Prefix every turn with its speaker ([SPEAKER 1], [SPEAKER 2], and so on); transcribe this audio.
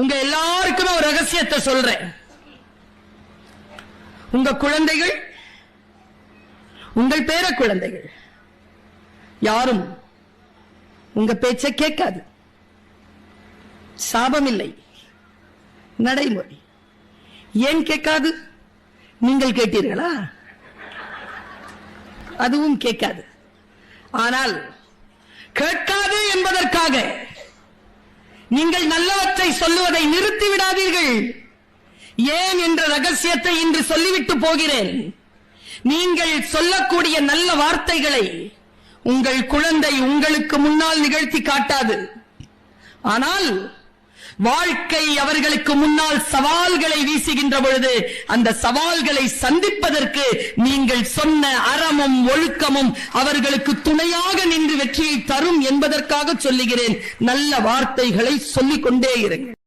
[SPEAKER 1] உங்க எல்லாருக்குமே ஒரு ரகசியத்தை சொல்றேன். உங்க குழந்தைகள் உங்கள் பேர குழந்தைகள் யாரும் உங்க பேச்சை கேட்காது. சாபம் இல்லை நடைமுறை. ஏன் கேட்காது? நீங்கள் கேட்டீர்களா? அதுவும் கேட்காது. ஆனால் கேட்காது என்பதற்காக நீங்கள் நல்லவற்றை சொல்லுவதை நிறுத்தி விடாதீர்கள் ஏன் என்ற ரகசியத்தை இன்று சொல்லிவிட்டு போகிறேன். நீங்கள் சொல்லக்கூடிய நல்ல வார்த்தைகளை உங்கள் குழந்தை உங்களுக்கு முன்னால் நிகழ்த்தி காட்டாது. ஆனால் வாழ்க்கை அவர்களுக்கு முன்னால் சவால்களை வீசுகின்ற பொழுது அந்த சவால்களை சந்திப்பதற்கு நீங்கள் சொன்ன அறமும் ஒழுக்கமும் அவர்களுக்கு துணையாக வெற்றியை தரும் என்பதற்காக சொல்லுகிறேன். நல்ல வார்த்தைகளை சொல்லிக் கொண்டே இருங்கள்.